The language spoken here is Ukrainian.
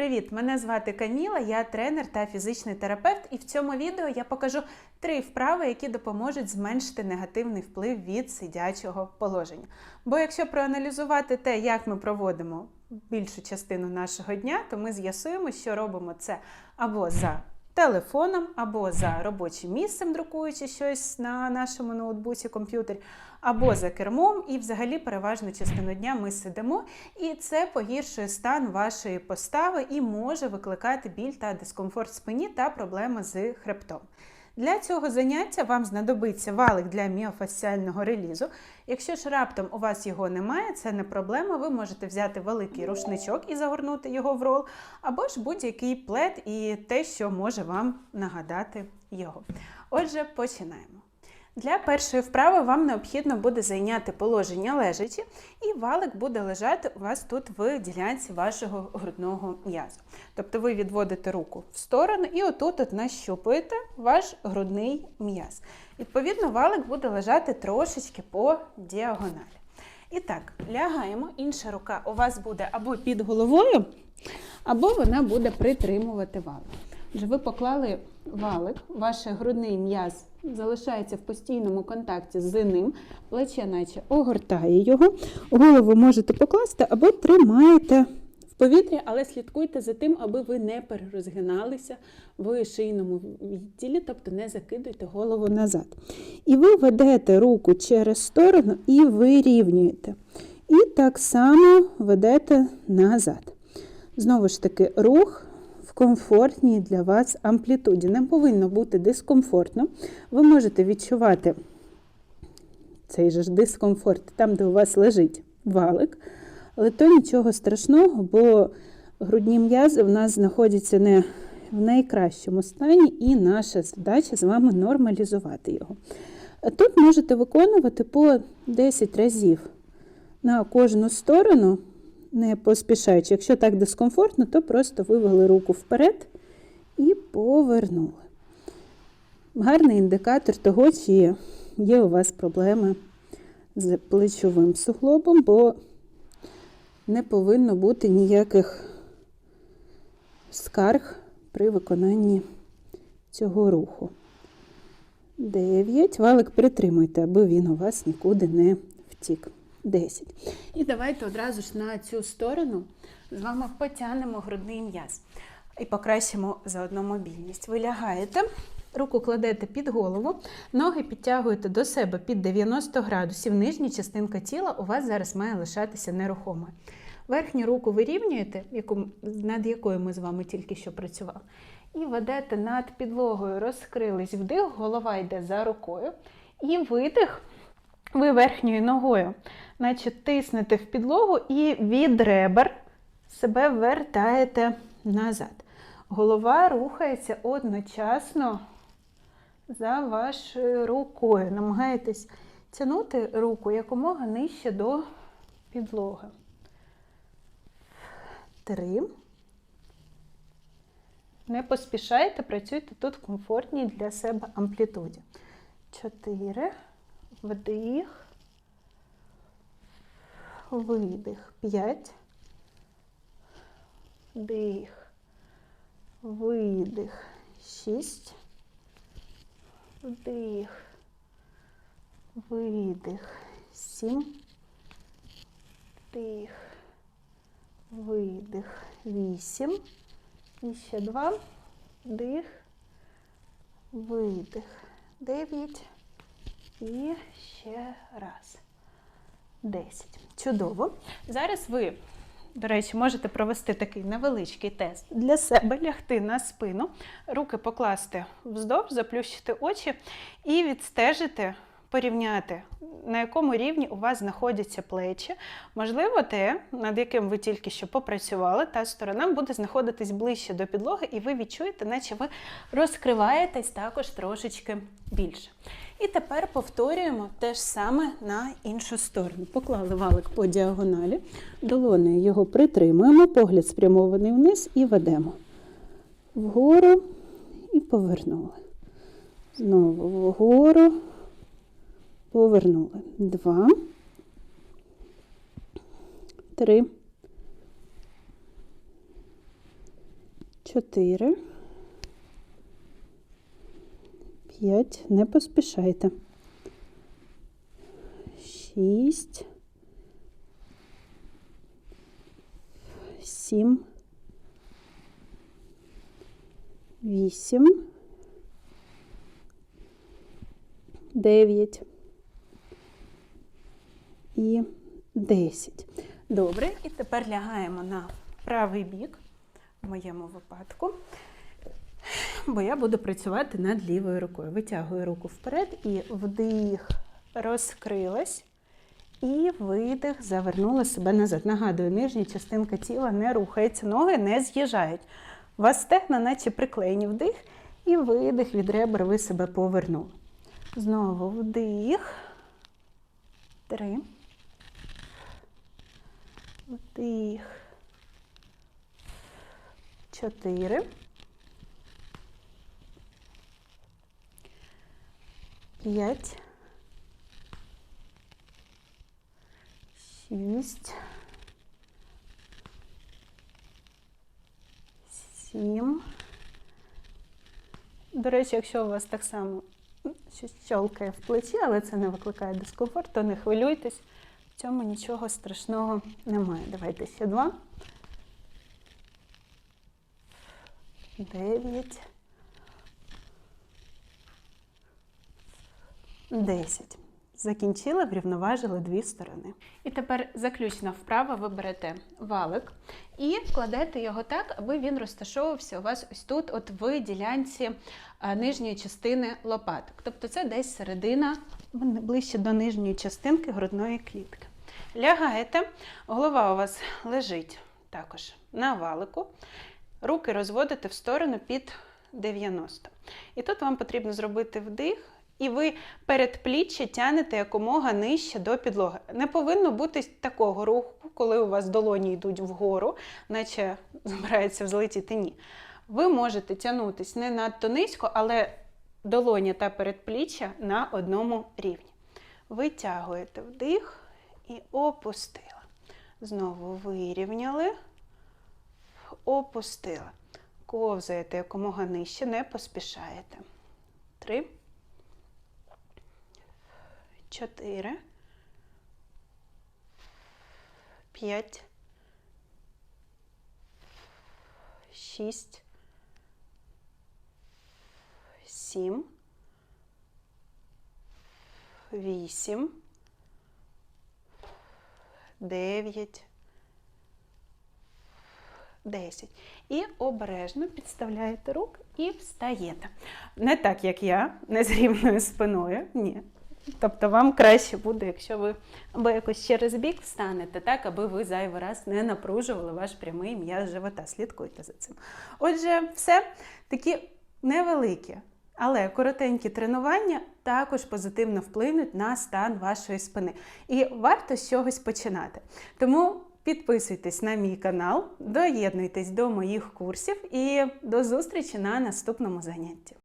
Привіт! Мене звати Каміла, я тренер та фізичний терапевт, і в цьому відео я покажу три вправи, які допоможуть зменшити негативний вплив від сидячого положення. Бо якщо проаналізувати те, як ми проводимо більшу частину нашого дня, то ми з'ясуємо, що робимо це або за телефоном, або за робочим місцем, друкуючи щось на нашому ноутбуці, комп'ютері, або за кермом, і взагалі переважну частину дня ми сидимо, і це погіршує стан вашої постави і може викликати біль та дискомфорт в спині та проблеми з хребтом. Для цього заняття вам знадобиться валик для міофасціального релізу. Якщо ж раптом у вас його немає, це не проблема. Ви можете взяти великий рушничок і загорнути його в рол, або ж будь-який плед і те, що може вам нагадати його. Отже, починаємо. Для першої вправи вам необхідно буде зайняти положення лежачі, і валик буде лежати у вас тут в ділянці вашого грудного м'язу. Тобто ви відводите руку в сторону і отут от нащупуєте ваш грудний м'яз. Відповідно, валик буде лежати трошечки по діагоналі. І так, лягаємо, інша рука у вас буде або під головою, або вона буде притримувати валик. Отже, ви поклали валик, ваш грудний м'яз залишається в постійному контакті з ним, плече наче огортає його, голову можете покласти або тримаєте в повітрі, але слідкуйте за тим, аби ви не перерозгиналися в шийному відділі, тобто не закидуйте голову назад. І ви ведете руку через сторону і вирівнюєте. І так само ведете назад. Знову ж таки, рух комфортній для вас амплітуді. Не повинно бути дискомфортно. Ви можете відчувати цей же ж дискомфорт там, де у вас лежить валик, але то нічого страшного, бо грудні м'язи в нас знаходяться не в найкращому стані, і наша задача з вами нормалізувати його. Тут можете виконувати по 10 разів на кожну сторону не поспішаючи. Якщо так дискомфортно, то просто вивели руку вперед і повернули. Гарний індикатор того, чи є у вас проблеми з плечовим суглобом, бо не повинно бути ніяких скарг при виконанні цього руху. 9. Валик притримуйте, аби він у вас нікуди не втік. 10. І давайте одразу ж на цю сторону з вами потягнемо грудний м'яз і покращимо заодно мобільність. Ви лягаєте, руку кладете під голову, ноги підтягуєте до себе під 90 градусів. Нижня частинка тіла у вас зараз має лишатися нерухомою. Верхню руку вирівнюєте, над якою ми з вами тільки що працювали. І ведете над підлогою, розкрились вдих, голова йде за рукою. І видих. Ви верхньою ногою, наче тиснете в підлогу і від ребер себе вертаєте назад. Голова рухається одночасно за вашою рукою. Намагаєтесь тягнути руку якомога нижче до підлоги. Три. Не поспішайте, працюйте тут в комфортній для себе амплітуді. Чотири. Вдих, видих. П'ять. Вдих, видих. Шість. Вдих, видих. Сім. Вдих, видих. Вісім. І ще два. Вдих, видих. Дев'ять. І ще раз. 10. Чудово. Зараз ви, до речі, можете провести такий невеличкий тест для себе, лягти на спину, руки покласти вздовж, заплющити очі і відстежити, порівняти, на якому рівні у вас знаходяться плечі. Можливо, те, над яким ви тільки що попрацювали, та сторона буде знаходитись ближче до підлоги, і ви відчуєте, наче ви розкриваєтесь також трошечки більше. І тепер повторюємо те ж саме на іншу сторону. Поклали валик по діагоналі, долонею його притримуємо, погляд спрямований вниз і ведемо вгору і повернули. Знову вгору, повернули. Два, три, чотири, п'ять, не поспішайте. Шість, сім, вісім, дев'ять і десять. Добре, і тепер лягаємо на правий бік, в моєму випадку, бо я буду працювати над лівою рукою. Витягую руку вперед і вдих, розкрилась. І видих, завернула себе назад. Нагадую, нижня частинка тіла не рухається, ноги не з'їжджають. Вас стегна, наче приклеєні вдих, і видих від ребер ви себе повернули. Знову вдих. Три. Вдих. Чотири. П'ять. Шість. Сім. До речі, якщо у вас так само щось щолкає в плечі, але це не викликає дискомфорт, то не хвилюйтесь. В цьому нічого страшного немає. Давайте ще два. Дев'ять. Десять. Закінчили, врівноважили дві сторони. І тепер заключна вправа ви берете валик і кладете його так, аби він розташовувався у вас ось тут, от в ділянці нижньої частини лопаток. Тобто це десь середина, ближче до нижньої частинки грудної клітки. Лягаєте, голова у вас лежить також на валику, руки розводите в сторону під 90. І тут вам потрібно зробити вдих. І ви передпліччя тянете якомога нижче до підлоги. Не повинно бути такого руху, коли у вас долоні йдуть вгору, наче збирається взлетіти ні. Ви можете тягнутись не надто низько, але долоня та передпліччя на одному рівні. Витягуєте вдих і опустили. Знову вирівняли, опустили. Ковзаєте якомога нижче, не поспішаєте. Три. Чотири. П'ять. Шість. Сім. Вісім. Дев'ять. Десять. І обережно підставляєте рук і встаєте. Не так, як я, не з рівною спиною. Ні. Тобто вам краще буде, якщо ви або якось через бік встанете, так, аби ви зайвий раз не напружували ваш прямий м'яз живота. Слідкуйте за цим. Отже, все такі невеликі, але коротенькі тренування також позитивно вплинуть на стан вашої спини. І варто з чогось починати. Тому підписуйтесь на мій канал, доєднуйтесь до моїх курсів і до зустрічі на наступному занятті.